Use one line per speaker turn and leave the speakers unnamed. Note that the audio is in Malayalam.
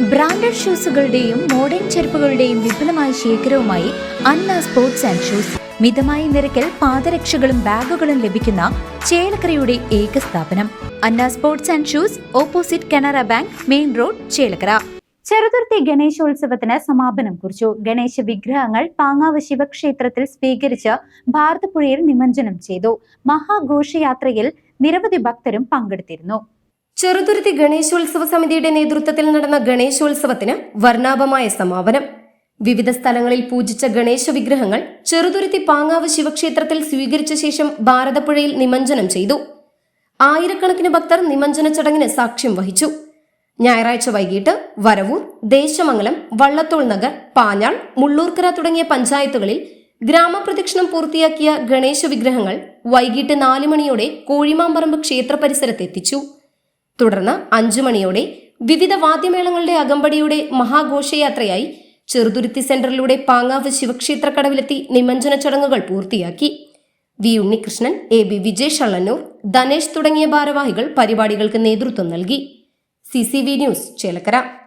ബ്രാൻഡഡ് ഷൂസുകളുടെയും മോഡേൺ ചെരുപ്പുകളുടെയും വിപുലമായ ശേഖരവുമായി അന്ന സ്പോർട്സ് ആൻഡ് ഷൂസ്. മിതമായ നിരക്കിൽ പാദരക്ഷകളും ബാഗുകളും ലഭിക്കുന്ന ചേലക്കരയുടെ ഏക സ്ഥാപനം. Anna sports and shoes opposite Canara bank main road Chelakkara. Cheruthuruthy ഗണേശോത്സവത്തിന് സമാപനം കുറിച്ചു. ഗണേശ വിഗ്രഹങ്ങൾ പാങ്ങാവ് ശിവക്ഷേത്രത്തിൽ സ്വീകരിച്ച് ഭാരതപ്പുഴയിൽ നിമഞ്ജനം ചെയ്തു. മഹാഘോഷയാത്രയിൽ നിരവധി ഭക്തരും പങ്കെടുത്തിരുന്നു.
ചെറുതുരുത്തി ഗണേശോത്സവ സമിതിയുടെ നേതൃത്വത്തിൽ നടന്ന ഗണേശോത്സവത്തിന് വർണാഭമായ സമാപനം. വിവിധ സ്ഥലങ്ങളിൽ പൂജിച്ച ഗണേശ വിഗ്രഹങ്ങൾ ചെറുതുരുത്തി പാങ്ങാവ് ശിവക്ഷേത്രത്തിൽ സ്വീകരിച്ച ശേഷം ഭാരതപ്പുഴയിൽ നിമഞ്ജനം ചെയ്തു. ആയിരക്കണക്കിന് ഭക്തർ നിമഞ്ജന ചടങ്ങിന് സാക്ഷ്യം വഹിച്ചു. ഞായറാഴ്ച വൈകിട്ട് വരവൂർ ദേശമംഗലം വള്ളത്തോൾ നഗർ പാഞ്ഞാൾ മുള്ളൂർക്കര തുടങ്ങിയ പഞ്ചായത്തുകളിൽ ഗ്രാമപ്രദക്ഷിണം പൂർത്തിയാക്കിയ ഗണേശ വിഗ്രഹങ്ങൾ വൈകിട്ട് നാല് മണിയോടെ കോഴിമാമ്പറമ്പ് ക്ഷേത്ര പരിസരത്തെത്തിച്ചു തുടർന്ന് അഞ്ചു മണിയോടെ വിവിധ വാദ്യമേളങ്ങളുടെ അകമ്പടിയുടെ മഹാഘോഷയാത്രയായി ചെറുതുരുത്തി സെന്ററിലൂടെ പാങ്ങാവ് ശിവക്ഷേത്ര കടവിലെത്തി നിമഞ്ജന ചടങ്ങുകൾ പൂർത്തിയാക്കി. V Unnikrishnan A B Vijay Shallannur Dhanesh തുടങ്ങിയ ഭാരവാഹികൾ പരിപാടികൾക്ക് നേതൃത്വം നൽകി. C C V news Chelakkara.